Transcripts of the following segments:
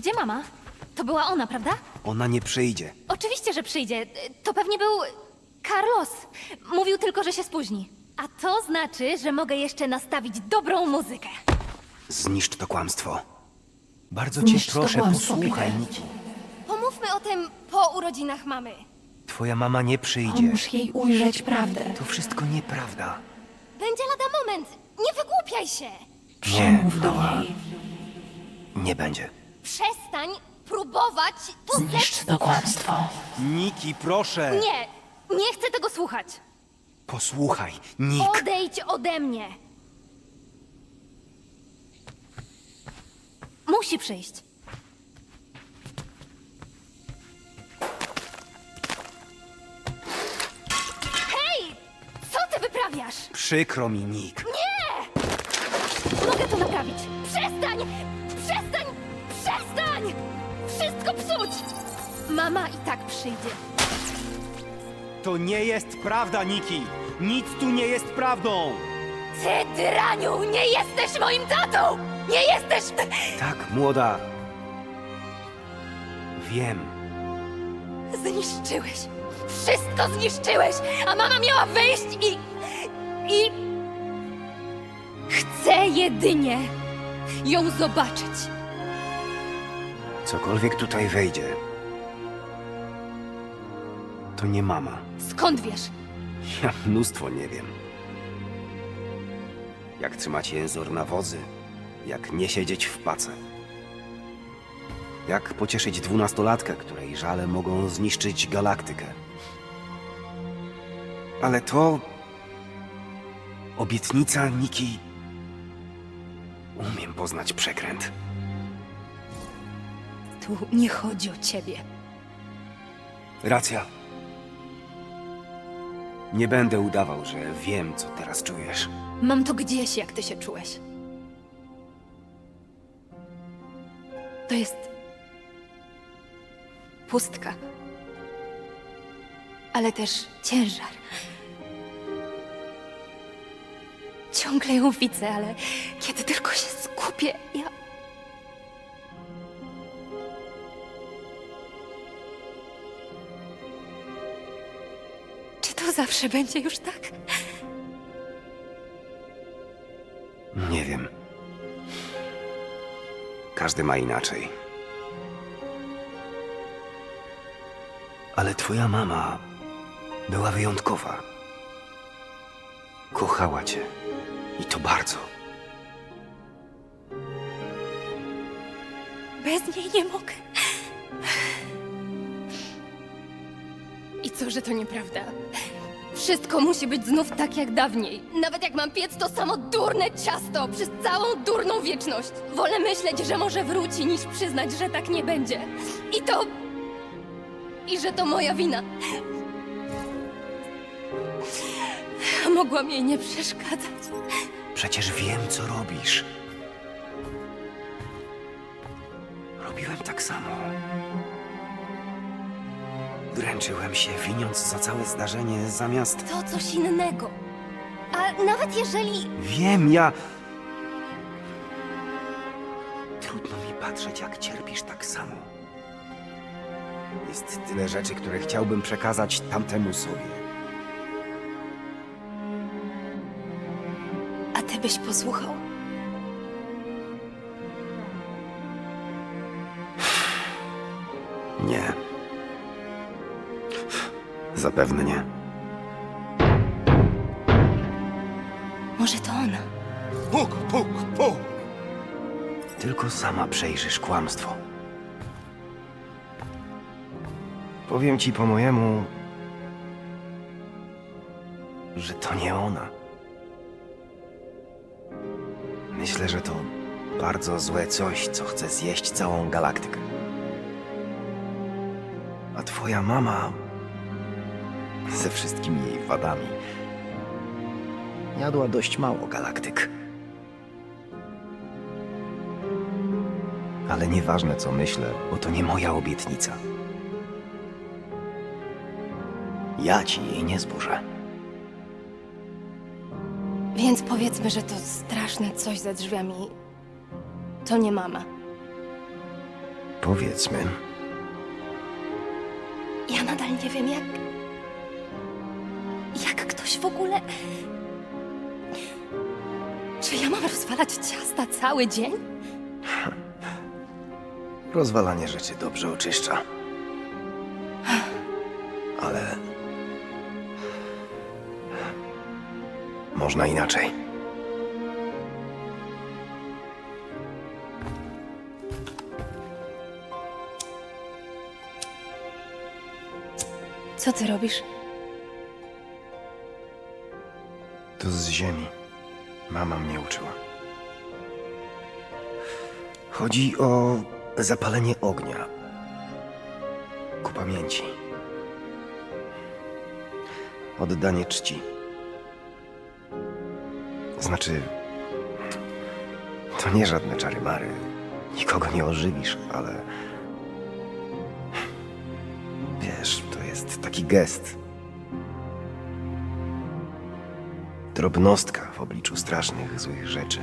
Gdzie mama? To była ona, prawda? Ona nie przyjdzie. Oczywiście, że przyjdzie. To pewnie był Carlos. Mówił tylko, że się spóźni. A to znaczy, że mogę jeszcze nastawić dobrą muzykę. Zniszcz to kłamstwo. Bardzo cię Zniszcz to proszę, kłamstwo, posłuchaj, Peter. Niki. Pomówmy o tym po urodzinach mamy. Twoja mama nie przyjdzie. Pomóż jej ujrzeć prawdę. To wszystko nieprawda. Będzie lada moment. Nie wygłupiaj się. Przemów do niej. Nie będzie. Przestań próbować to Zniszcz zepsuć. to kłamstwo. Niki, proszę! Nie, nie chcę tego słuchać. Posłuchaj, Nik. Odejdź ode mnie. Musi przyjść. Hej! Co ty wyprawiasz? Przykro mi, Nik. Mogę to naprawić. Przestań! Przestań! Wszystko psuć! Mama i tak przyjdzie. To nie jest prawda, Niki! Nic tu nie jest prawdą! Ty, tyraniu, nie jesteś moim tatą! Nie jesteś... Tak, młoda. Wiem. Zniszczyłeś. Wszystko zniszczyłeś, a mama miała wyjść i... i... Chcę jedynie ją zobaczyć. Cokolwiek tutaj wejdzie, to nie mama. Skąd wiesz? Ja mnóstwo nie wiem. Jak trzymać jęzor na wozy, jak nie siedzieć w pace. Jak pocieszyć dwunastolatkę, której żale mogą zniszczyć galaktykę. Ale to... Obietnica Niki... Umiem poznać przekręt. Nie chodzi o ciebie. Racja. Nie będę udawał, że wiem, co teraz czujesz. Mam to gdzieś, jak ty się czułeś. To jest... pustka. Ale też ciężar. Ciągle ją widzę, ale kiedy tylko się skupię, ja... zawsze będzie już tak? Nie wiem. Każdy ma inaczej. Ale twoja mama była wyjątkowa. Kochała cię. I to bardzo. Bez niej nie mogę. I co, że to nieprawda? Wszystko musi być znów tak jak dawniej. Nawet jak mam piec to samo durne ciasto przez całą durną wieczność. Wolę myśleć, że może wróci, niż przyznać, że tak nie będzie. I to... I że to moja wina. Mogłam jej nie przeszkadzać. Przecież wiem, co robisz. Robiłem tak samo. Dręczyłem się, winiąc za całe zdarzenie, zamiast... To coś innego. A nawet jeżeli Wiem, ja... Trudno mi patrzeć, jak cierpisz tak samo. Jest tyle rzeczy, które chciałbym przekazać tamtemu sobie. A ty byś posłuchał? Nie. Zapewne nie. Może to ona? Puk, puk, puk! Tylko sama przejrzysz kłamstwo. Powiem ci po mojemu, że to nie ona. Myślę, że to bardzo złe coś, co chce zjeść całą galaktykę. A twoja mama, ze wszystkimi jej wadami, jadła dość mało galaktyk. Ale nieważne co myślę, bo to nie moja obietnica. Ja ci jej nie zburzę. Więc powiedzmy, że to straszne coś za drzwiami to nie mama. Powiedzmy, Ja nadal nie wiem, jak. W ogóle. Czy ja mam rozwalać ciasta cały dzień? rozwalanie rzeczy dobrze oczyszcza. Ale. Można inaczej. Co ty robisz? Z ziemi. Mama mnie uczyła. Chodzi o zapalenie ognia. Ku pamięci. Oddanie czci. Znaczy, to nie żadne czary mary. Nikogo nie ożywisz, ale. Wiesz, to jest taki gest. Drobnostka w obliczu strasznych, złych rzeczy.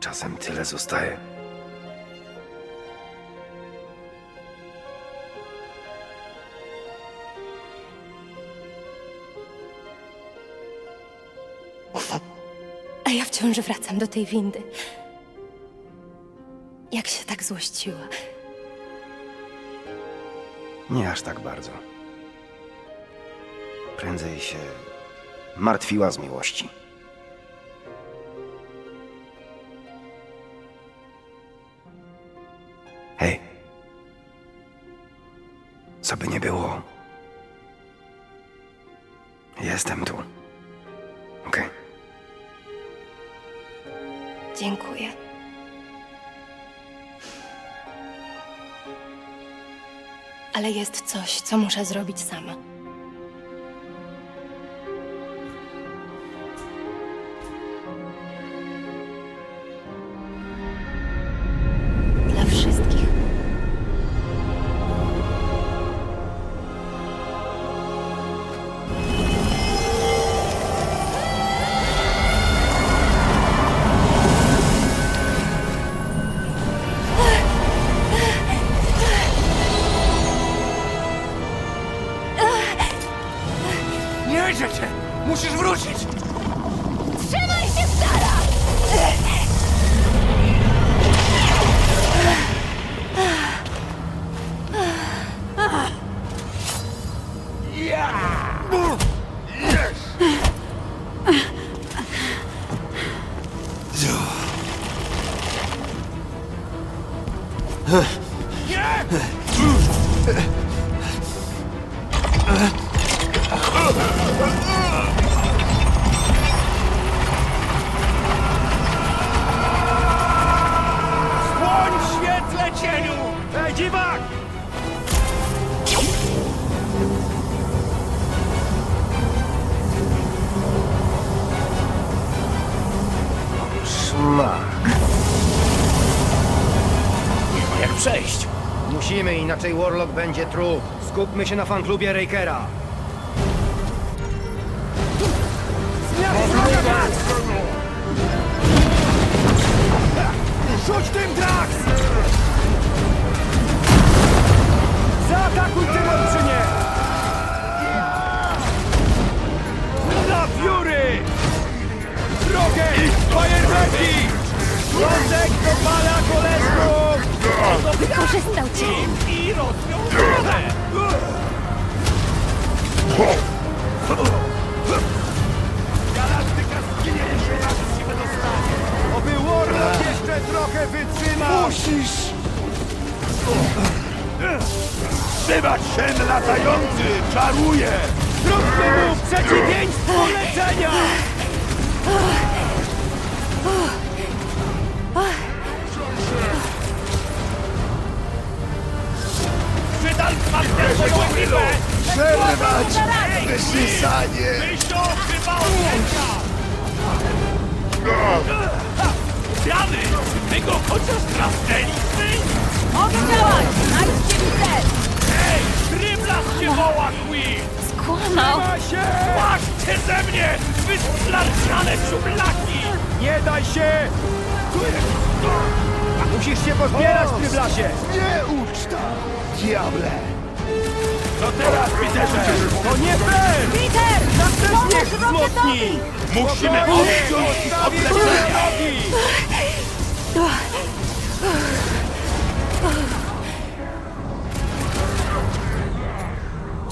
Czasem tyle zostaje. A ja wciąż wracam do tej windy. Jak się tak złościła. Nie aż tak bardzo. Prędzej się martwiła z miłości. Hej. Co by nie było. Jestem tu. Okej. Dziękuję. Ale jest coś, co muszę zrobić sama. Nie cię! Musisz wrócić! Trzymaj się, stara! Bądź Musimy, inaczej Warlock będzie trup. Skupmy się na fanklubie Rakera. Rzuć tym, Drax! Zaatakuj tym olbrzymie! Na Fury! Drogę! Fajerwerki! Świątek dopala koleżków! Wykorzystał cię! I! Galaktyka zginie, jeśli nas się dostanie! Oby Warlock jeszcze trochę wytrzymał! Musisz! Wzywać się latający! Czaruje! Zróbmy mu przeciwieństwo leczenia! Chyba odlęcia! Rany! My go chociaż trafnęliśmy? Oddziałaj! Znajdźcie mi cel! Ej! Tryblas się woła, Quill! Skłamał! Zejdźcie ze mnie! Wystarczane szumlaki! Nie daj się! Musisz się pozbierać w tym lasie! Nie uczta! Diable! Co teraz, Peterze? To nie fair! Peter! Następnie wzmocnij! Musimy odciąć ich od leczenia!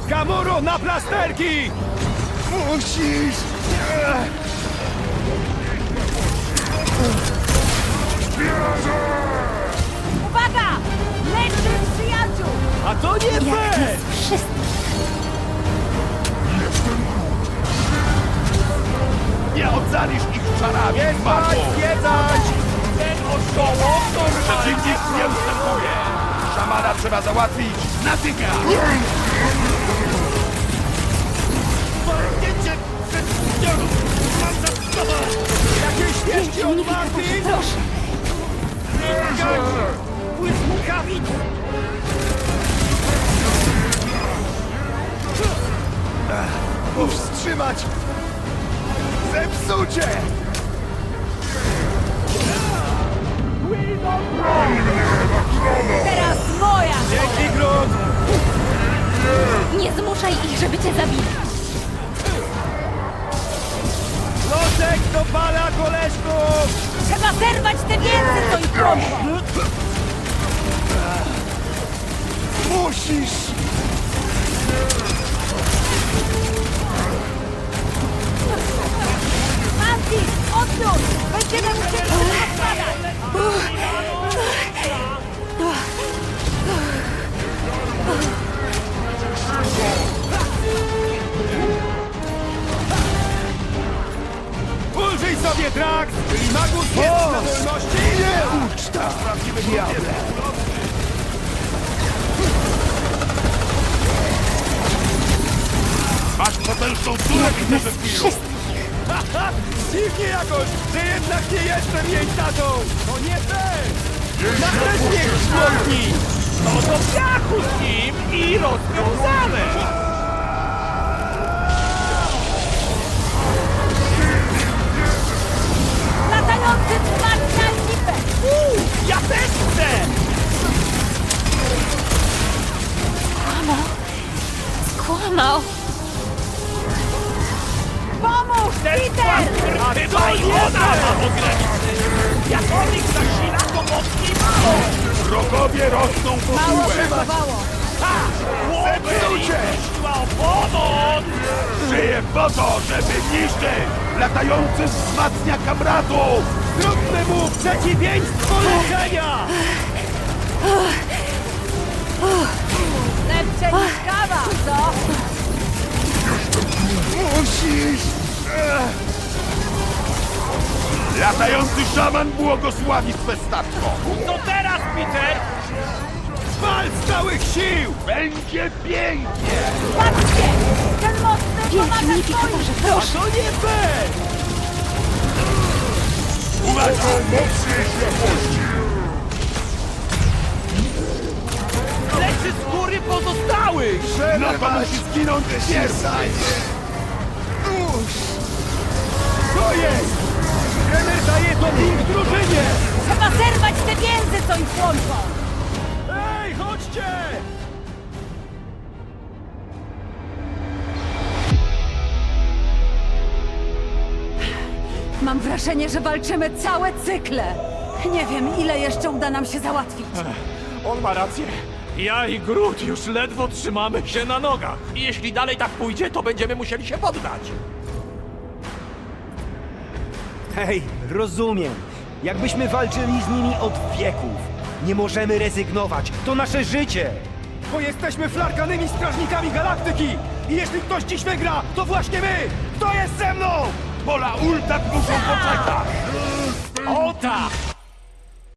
Gamoro na plasterki! Musisz! Uwaga! A to nie fair! Nie ocalisz ich czarami, Nie spać, Marku! zwiedzać! Ten oszołom Przeciwnik nie ustępuje! Szamana trzeba załatwić natychmiast! Nie zmuszaj ich, żeby cię zabili! Losek do pala, koleżków! Trzeba zerwać te więzy, co ich! Musisz! Mantis, odwróć! Będziemy musieli się rozpadać! Jestem jej tatą! To nie fair! Następnie wzmocnij! No to piachu z nim i rozwiązane! Latający twarz na ekipę! Ja też chcę! Skłamał! Pomóż, Peter! Chyba i ona ma ograniczenie! Jak on ich zasila, to mocniej mało! Wrogowie rosną po Mało brakowało! Ha! Zepsucie! Siła o pomoc! Żyję po to, żeby niszczyć! Latający wzmacnia kamratów! Zróbmy mu przeciwieństwo leczenia! Lepsze niż kawa, co? Musisz! Latający szaman błogosławi swe statko! Co teraz, Peter? Wal z całych sił! Będzie pięknie! Patrzcie! Ten mocny pomaga swoim! Mitikorze, A proszę! to nie fair! Uwaga! mocnej światłości! Leczy z góry pozostałych! No to musi zginąć pierwszy! Co jest? Trener daje doping drużynie! Trzeba zerwać te więzy, co ich łączą! Ej, chodźcie! Mam wrażenie, że walczymy całe cykle. Nie wiem, ile jeszcze uda nam się załatwić. On ma rację. Ja i Groot już ledwo trzymamy się na nogach. I jeśli dalej tak pójdzie, to będziemy musieli się poddać. Hej, rozumiem. Jakbyśmy walczyli z nimi od wieków. Nie możemy rezygnować. To nasze życie. Bo jesteśmy flarkanymi strażnikami galaktyki. I jeśli ktoś dziś wygra, to właśnie my! Kto jest ze mną? Pola ultak muszą poczekać! O tak!